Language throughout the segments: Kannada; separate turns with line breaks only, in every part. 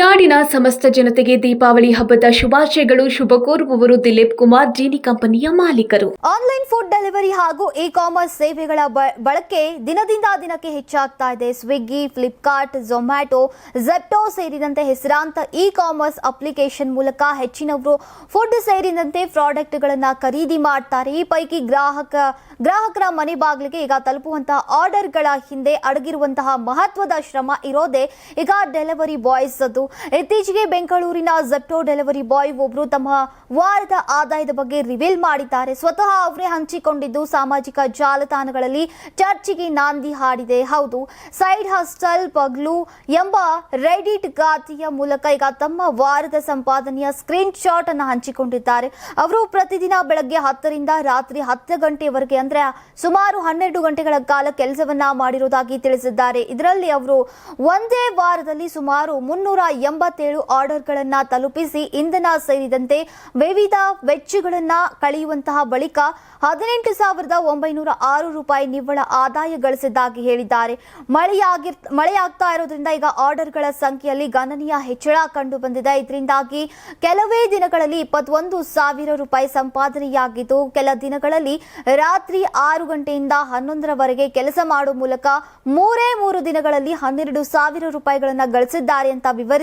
ನಾಡಿನ ಸಮಸ್ತ ಜನತೆಗೆ ದೀಪಾವಳಿ ಹಬ್ಬದ ಶುಭಾಶಯಗಳು ಶುಭ ಕೋರುವವರು ದಿಲೀಪ್ ಕುಮಾರ್, ಜೀನಿ ಕಂಪನಿಯ ಮಾಲೀಕರು.
ಆನ್ಲೈನ್ ಫುಡ್ ಡೆಲಿವರಿ ಹಾಗೂ ಇ ಕಾಮರ್ಸ್ ಸೇವೆಗಳ ಬಳಕೆ ದಿನದಿಂದ ದಿನಕ್ಕೆ ಹೆಚ್ಚಾಗ್ತಾ ಇದೆ. ಸ್ವಿಗ್ಗಿ, ಫ್ಲಿಪ್ಕಾರ್ಟ್ ಝೊಮ್ಯಾಟೊ ಜೆಪ್ಟೋ ಸೇರಿದಂತೆ ಹೆಸರಾಂತ ಇ ಕಾಮರ್ಸ್ ಅಪ್ಲಿಕೇಶನ್ ಮೂಲಕ ಹೆಚ್ಚಿನವರು ಫುಡ್ ಸೇರಿದಂತೆ ಪ್ರಾಡಕ್ಟ್ಗಳನ್ನು ಖರೀದಿ ಮಾಡ್ತಾರೆ. ಈ ಪೈಕಿ ಗ್ರಾಹಕ, ಗ್ರಾಹಕರ ಮನೆ ಬಾಗಿಲಿಗೆ ಈಗ ತಲುಪುವಂತಹ ಆರ್ಡರ್ಗಳ ಹಿಂದೆ ಅಡಗಿರುವಂತಹ ಮಹತ್ವದ ಶ್ರಮ ಇರೋದೇ ಈಗ ಡೆಲಿವರಿ ಬಾಯ್ಸ್ ಇತ್ತೀಚೆಗೆ ಬೆಂಗಳೂರಿನ ಜೆಪ್ಟೋ ಡೆಲಿವರಿ ಬಾಯ್ ಒಬ್ಬರು ತಮ್ಮ ವಾರದ ಆದಾಯದ ಬಗ್ಗೆ ರಿವೀಲ್ ಮಾಡಿದ್ದಾರೆ. ಸ್ವತಃ ಅವರೇ ಹಂಚಿಕೊಂಡಿದ್ದು ಸಾಮಾಜಿಕ ಜಾಲತಾಣಗಳಲ್ಲಿ ಚರ್ಚೆಗೆ ನಾಂದಿ ಹಾಡಿದೆ. ಹೌದು, ಸೈಡ್ ಹಾಸ್ಟೆಲ್ ಪಗ್ಲು ಎಂಬ ರೆಡಿಟ್ ಖಾತೆಯ ಮೂಲಕ ಈಗ ತಮ್ಮ ವಾರದ ಸಂಪಾದನೆಯ ಸ್ಕ್ರೀನ್ ಶಾಟ್ ಅನ್ನು ಹಂಚಿಕೊಂಡಿದ್ದಾರೆ. ಅವರು ಪ್ರತಿದಿನ ಬೆಳಗ್ಗೆ ಹತ್ತರಿಂದ ರಾತ್ರಿ ಹತ್ತು ಗಂಟೆವರೆಗೆ ಅಂದ್ರೆ ಸುಮಾರು ಹನ್ನೆರಡು ಗಂಟೆಗಳ ಕಾಲ ಕೆಲಸವನ್ನ ಮಾಡಿರುವುದಾಗಿ ತಿಳಿಸಿದ್ದಾರೆ. ಇದರಲ್ಲಿ ಅವರು ಒಂದೇ ವಾರದಲ್ಲಿ ಸುಮಾರು ಮುನ್ನೂರ ಎಂಬತ್ತೇಳು ಆರ್ಡರ್ಗಳನ್ನು ತಲುಪಿಸಿ ಇಂಧನ ಸೇರಿದಂತೆ ವಿವಿಧ ವೆಚ್ಚಗಳನ್ನು ಕಳೆಯುವಂತಹ ಬಳಿಕ ಹದಿನೆಂಟು ಸಾವಿರದ ಒಂಬೈನೂರ ಆರು ರೂಪಾಯಿ ನಿವ್ವಳ ಆದಾಯ ಗಳಿಸಿದ್ದಾಗಿ ಹೇಳಿದ್ದಾರೆ. ಮಳೆಯಾಗಿ ಮಳೆಯಾಗ್ತಾ ಇರೋದ್ರಿಂದ ಈಗ ಆರ್ಡರ್ಗಳ ಸಂಖ್ಯೆಯಲ್ಲಿ ಗಣನೀಯ ಹೆಚ್ಚಳ ಕಂಡು ಬಂದಿದೆ ಇದರಿಂದಾಗಿ ಕೆಲವೇ ದಿನಗಳಲ್ಲಿ ಇಪ್ಪತ್ತೊಂದು ಸಾವಿರ ರೂಪಾಯಿ ಸಂಪಾದನೆಯಾಗಿದ್ದು, ಕೆಲ ದಿನಗಳಲ್ಲಿ ರಾತ್ರಿ ಆರು ಗಂಟೆಯಿಂದ ಹನ್ನೊಂದರವರೆಗೆ ಕೆಲಸ ಮಾಡುವ ಮೂಲಕ ಮೂರೇ ಮೂರು ದಿನಗಳಲ್ಲಿ ಹನ್ನೆರಡು ಸಾವಿರ ರೂಪಾಯಿಗಳನ್ನು ಗಳಿಸಿದ್ದಾರೆ ಅಂತ ವಿವರಿಸಿದ್ದಾರೆ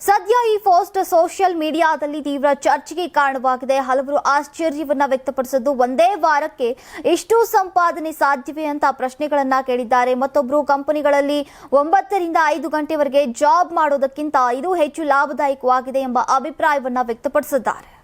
ಸದ್ಯ ಈ ಪೋಸ್ಟ್ ಸೋಷಿಯಲ್ ಮೀಡಿಯಾದಲ್ಲಿ ತೀವ್ರ ಚರ್ಚೆಗೆ ಕಾರಣವಾಗಿದೆ. ಹಲವರು ಆಶ್ಚರ್ಯವನ್ನ ವ್ಯಕ್ತಪಡಿಸಿದ್ದು, ಒಂದೇ ವಾರಕ್ಕೆ ಇಷ್ಟು ಸಂಪಾದನೆ ಸಾಧ್ಯವೇ ಅಂತ ಪ್ರಶ್ನೆಗಳನ್ನ ಕೇಳಿದ್ದಾರೆ. ಮತ್ತೊಬ್ಬರು ಕಂಪನಿಗಳಲ್ಲಿ ಒಂಬತ್ತರಿಂದ ಐದು ಗಂಟೆವರೆಗೆ ಜಾಬ್ ಮಾಡೋದಕ್ಕಿಂತ ಇದು ಹೆಚ್ಚು ಲಾಭದಾಯಕವಾಗಿದೆ ಎಂಬ ಅಭಿಪ್ರಾಯವನ್ನ ವ್ಯಕ್ತಪಡಿಸಿದ್ದಾರೆ.